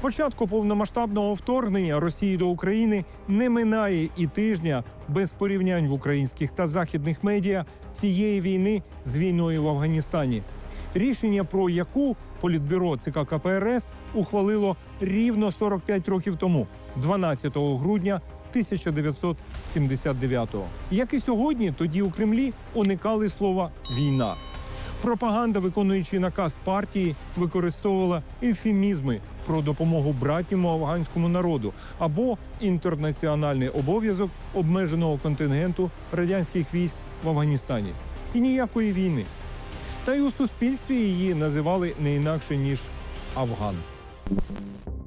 початку повномасштабного вторгнення Росії до України не минає і тижня без порівнянь в українських та західних медіа цієї війни з війною в Афганістані. Рішення про яку політбюро ЦК КПРС ухвалило рівно 45 років тому, 12 грудня 1979-го. Як і сьогодні, тоді у Кремлі уникали слова війна. Пропаганда, виконуючи наказ партії, використовувала ефемізми про допомогу братньому афганському народу або інтернаціональний обов'язок обмеженого контингенту радянських військ в Афганістані. І ніякої війни. Та й у суспільстві її називали не інакше ніж Афган.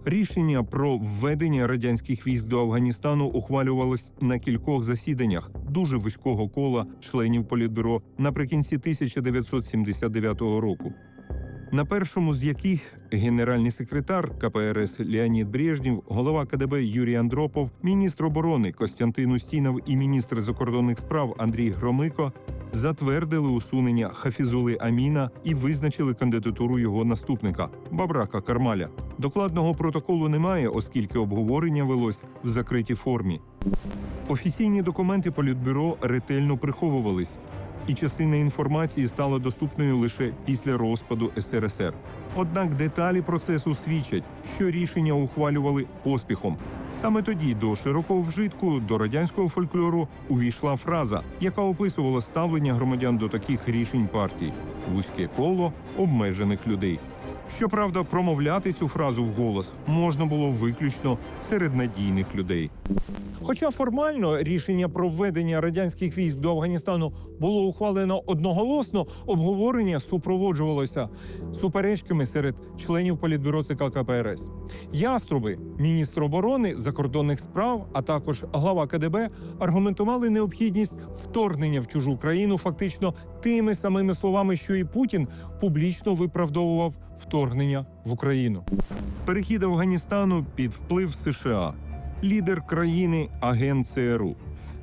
Рішення про введення радянських військ до Афганістану ухвалювалось на кількох засіданнях дуже вузького кола членів політбюро наприкінці 1979 року. На першому з яких генеральний секретар КПРС Леонід Брежнєв, голова КДБ Юрій Андропов, міністр оборони Костянтин Устінов і міністр закордонних справ Андрій Громико затвердили усунення Хафізули Аміна і визначили кандидатуру його наступника Бабрака Кармаля. Докладного протоколу немає, оскільки обговорення велось в закритій формі. Офіційні документи Політбюро ретельно приховувались, і частина інформації стала доступною лише після розпаду СРСР. Однак деталі процесу свідчать, що рішення ухвалювали поспіхом. Саме тоді до широкого вжитку до радянського фольклору увійшла фраза, яка описувала ставлення громадян до таких рішень партій вузьке коло обмежених людей. Щоправда, промовляти цю фразу вголос можна було виключно серед надійних людей. Хоча формально рішення про введення радянських військ до Афганістану було ухвалено одноголосно, обговорення супроводжувалося суперечками серед членів політбюро ЦК КПРС. Яструби, міністр оборони, закордонних справ, а також глава КДБ аргументували необхідність вторгнення в чужу країну фактично тими самими словами, що і Путін публічно виправдовував вторгнення в Україну. Перехід Афганістану під вплив США лідер країни агент ЦРУ,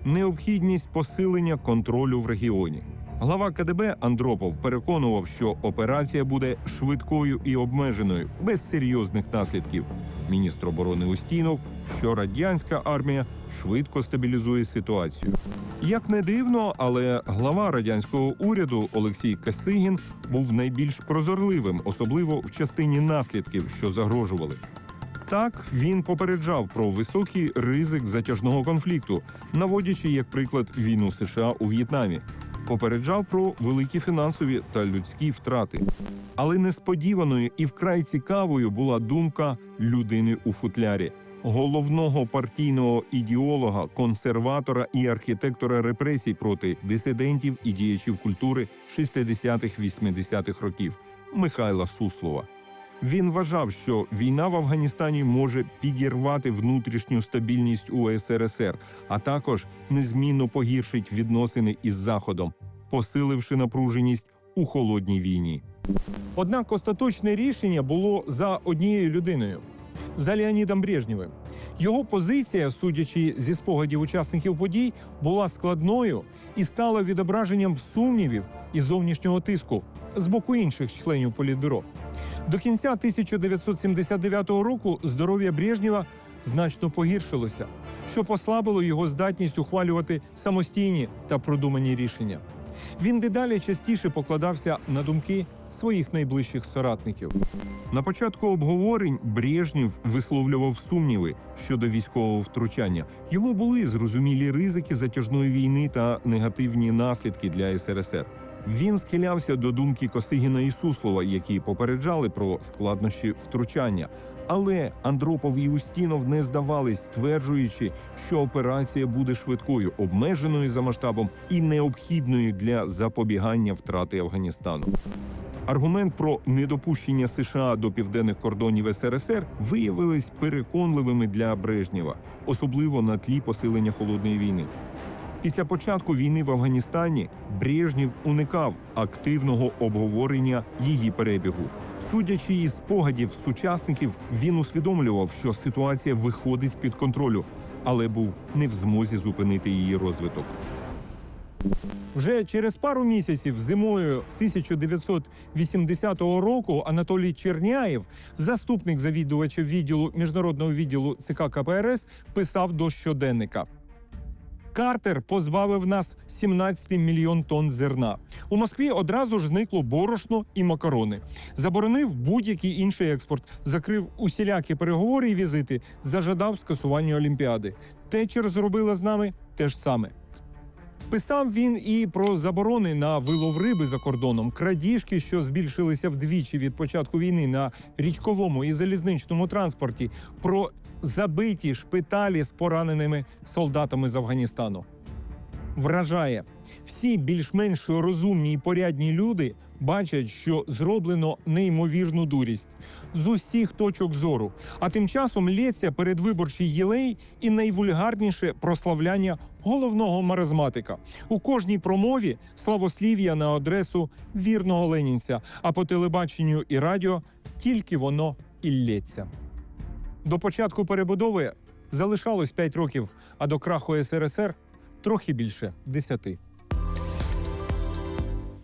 необхідність посилення контролю в регіоні. Глава КДБ Андропов переконував, що операція буде швидкою і обмеженою, без серйозних наслідків. Міністр оборони Устінов, що радянська армія швидко стабілізує ситуацію. Як не дивно, але глава радянського уряду Олексій Касигін був найбільш прозорливим, особливо в частині наслідків, що загрожували. Так він попереджав про високий ризик затяжного конфлікту, наводячи як приклад війну США у В'єтнамі. Попереджав про великі фінансові та людські втрати. Але несподіваною і вкрай цікавою була думка людини у футлярі, головного партійного ідеолога, консерватора і архітектора репресій проти дисидентів і діячів культури 60-х-80-х років Михайла Суслова. Він вважав, що війна в Афганістані може підірвати внутрішню стабільність у СРСР, а також незмінно погіршить відносини із Заходом, посиливши напруженість у холодній війні. Однак остаточне рішення було за однією людиною за Леонідом Брежнєвим. Його позиція, судячи зі спогадів учасників подій, була складною і стала відображенням сумнівів і зовнішнього тиску з боку інших членів політбюро. До кінця 1979 року здоров'я Брежнєва значно погіршилося, що послабило його здатність ухвалювати самостійні та продумані рішення. Він дедалі частіше покладався на думки своїх найближчих соратників. На початку обговорень Брежнєв висловлював сумніви щодо військового втручання. Йому були зрозумілі ризики затяжної війни та негативні наслідки для СРСР. Він схилявся до думки Косигіна і Суслова, які попереджали про складнощі втручання. Але Андропов і Устінов не здавались, стверджуючи, що операція буде швидкою, обмеженою за масштабом і необхідною для запобігання втрати Афганістану. Аргумент про недопущення США до південних кордонів СРСР виявились переконливими для Брежнєва, особливо на тлі посилення холодної війни. Після початку війни в Афганістані Брежнєв уникав активного обговорення її перебігу. Судячи із спогадів сучасників, він усвідомлював, що ситуація виходить з під контролю, але був не в змозі зупинити її розвиток. Вже через пару місяців зимою 1980 року Анатолій Черняєв, заступник завідувача відділу міжнародного відділу ЦК КПРС, писав до щоденника. Картер позбавив нас 17 мільйон тонн зерна. У Москві одразу ж зникло борошно і макарони. Заборонив будь-який інший експорт, закрив усілякі переговори і візити, зажадав скасування Олімпіади. Течер зробила з нами те ж саме. Писав він і про заборони на вилов риби за кордоном, крадіжки, що збільшилися вдвічі від початку війни на річковому і залізничному транспорті, про забиті шпиталі з пораненими солдатами з Афганістану. Вражає, всі більш-менш розумні і порядні люди бачать, що зроблено неймовірну дурість з усіх точок зору. А тим часом лється передвиборчий єлей і найвульгарніше прославляння головного маразматика. У кожній промові славослів'я на адресу вірного ленінця, а по телебаченню і радіо тільки воно і лється. До початку перебудови залишалось 5 років, а до краху СРСР трохи більше 10.